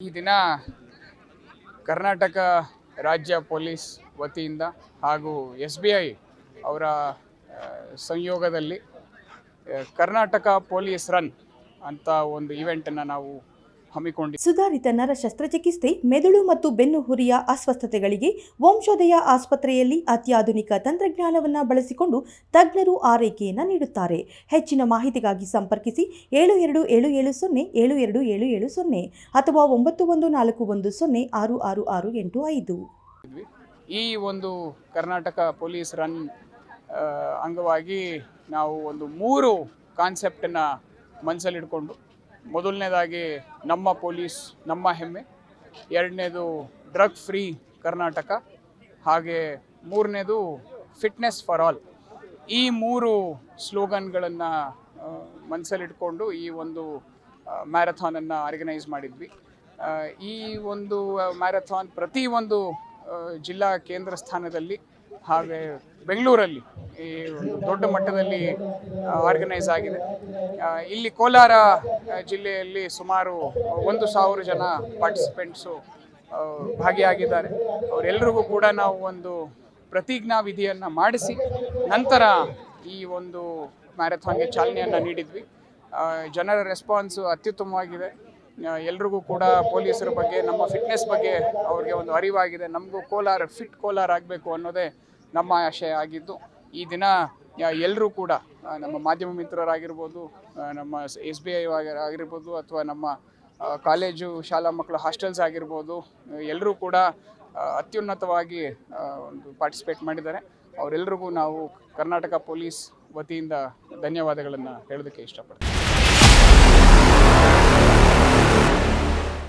ಈ ದಿನ ಕರ್ನಾಟಕ ರಾಜ್ಯ ಪೊಲೀಸ್ ವತಿಯಿಂದ ಹಾಗೂ ಎಸ್ ಬಿ ಐ ಅವರ ಸಂಯೋಗದಲ್ಲಿ ಕರ್ನಾಟಕ ಪೊಲೀಸ್ ರನ್ ಅಂತ ಒಂದು ಇವೆಂಟನ್ನು ನಾವು ಹಮ್ಮಿಕೊಂಡಿದ್ದೀವಿ ಸುಧಾರಿತ ನರ ಶಸ್ತ್ರಚಿಕಿತ್ಸೆ ಮೆದುಳು ಮತ್ತು ಬೆನ್ನುಹುರಿಯ ಅಸ್ವಸ್ಥತೆಗಳಿಗೆ ವಂಶೋದಯ ಆಸ್ಪತ್ರೆಯಲ್ಲಿ ಅತ್ಯಾಧುನಿಕ ತಂತ್ರಜ್ಞಾನವನ್ನು ಬಳಸಿಕೊಂಡು ತಜ್ಞರು ಆರೈಕೆಯನ್ನು ನೀಡುತ್ತಾರೆ. ಹೆಚ್ಚಿನ ಮಾಹಿತಿಗಾಗಿ ಸಂಪರ್ಕಿಸಿ ಏಳು ಎರಡು ಏಳು ಏಳು ಸೊನ್ನೆ ಏಳು ಎರಡು ಏಳು ಏಳು ಸೊನ್ನೆ ಅಥವಾ ಒಂಬತ್ತು ಒಂದು ನಾಲ್ಕು ಒಂದು ಸೊನ್ನೆ ಆರು ಆರು ಆರು ಎಂಟು ಐದು. ಈ ಒಂದು ಕರ್ನಾಟಕ ಪೊಲೀಸ್ ರನ್ ಅಂಗವಾಗಿ ನಾವು ಒಂದು ಮೂರು ಕಾನ್ಸೆಪ್ಟನ್ನು ಮನಸ್ಸಲ್ಲಿಟ್ಕೊಂಡು ಮೊದಲನೇದಾಗಿ ನಮ್ಮ ಪೊಲೀಸ್, ನಮ್ಮ ಹೆಮ್ಮೆ. ಎರಡನೇದು ಡ್ರಗ್ ಫ್ರೀ ಕರ್ನಾಟಕ. ಹಾಗೆ ಮೂರನೇದು ಫಿಟ್ನೆಸ್ ಫಾರ್ ಆಲ್ ಈ ಮೂರು ಸ್ಲೋಗನ್ಗಳನ್ನು ಮನಸ್ಸಲ್ಲಿಟ್ಕೊಂಡು ಈ ಒಂದು ಮ್ಯಾರಥಾನನ್ನು ಆರ್ಗನೈಸ್ ಮಾಡಿದ್ವಿ. ಈ ಒಂದು ಮ್ಯಾರಥಾನ್ ಪ್ರತಿ ಒಂದು ಜಿಲ್ಲಾ ಕೇಂದ್ರ ಸ್ಥಾನದಲ್ಲಿ ಹಾಗೆ ಬೆಂಗಳೂರಲ್ಲಿ ಈ ದೊಡ್ಡ ಮಟ್ಟದಲ್ಲಿ ಆರ್ಗನೈಸ್ ಆಗಿದೆ. ಇಲ್ಲಿ ಕೋಲಾರ ಜಿಲ್ಲೆಯಲ್ಲಿ ಸುಮಾರು ಒಂದು ಸಾವಿರ ಜನ ಪಾರ್ಟಿಸಿಪೆಂಟ್ಸು ಭಾಗಿಯಾಗಿದ್ದಾರೆ. ಅವರೆಲ್ಲರಿಗೂ ಕೂಡ ನಾವು ಒಂದು ಪ್ರತಿಜ್ಞಾ ವಿಧಿಯನ್ನು ಮಾಡಿಸಿ, ನಂತರ ಈ ಒಂದು ಮ್ಯಾರಥಾನ್ಗೆ ಚಾಲನೆಯನ್ನು ನೀಡಿದ್ವಿ. ಜನರ ರೆಸ್ಪಾನ್ಸು ಅತ್ಯುತ್ತಮವಾಗಿದೆ. ಎಲ್ರಿಗೂ ಕೂಡ ಪೊಲೀಸರ ಬಗ್ಗೆ, ನಮ್ಮ ಫಿಟ್ನೆಸ್ ಬಗ್ಗೆ ಅವ್ರಿಗೆ ಒಂದು ಅರಿವಾಗಿದೆ. ನಮಗೂ ಕೋಲಾರ ಫಿಟ್ ಕೋಲಾರ ಆಗಬೇಕು ಅನ್ನೋದೇ ನಮ್ಮ ಆಶಯ ಆಗಿದ್ದು ಈ ದಿನ ಎಲ್ಲರೂ ಕೂಡ ನಮ್ಮ ಮಾಧ್ಯಮ ಮಿತ್ರರಾಗಿರ್ಬೋದು ನಮ್ಮ ಎಸ್ ಬಿ ಐ ಆಗಿರ್ಬೋದು ಅಥವಾ ನಮ್ಮ ಕಾಲೇಜು ಶಾಲಾ ಮಕ್ಕಳ ಹಾಸ್ಟೆಲ್ಸ್ ಆಗಿರ್ಬೋದು ಎಲ್ಲರೂ ಕೂಡ ಅತ್ಯುನ್ನತವಾಗಿ ಒಂದು ಪಾರ್ಟಿಸಿಪೇಟ್ ಮಾಡಿದ್ದಾರೆ. ಅವರೆಲ್ಲರಿಗೂ ನಾವು ಕರ್ನಾಟಕ ಪೊಲೀಸ್ ವತಿಯಿಂದ ಧನ್ಯವಾದಗಳನ್ನು ಹೇಳೋದಕ್ಕೆ ಇಷ್ಟಪಡ್ತೀನಿ.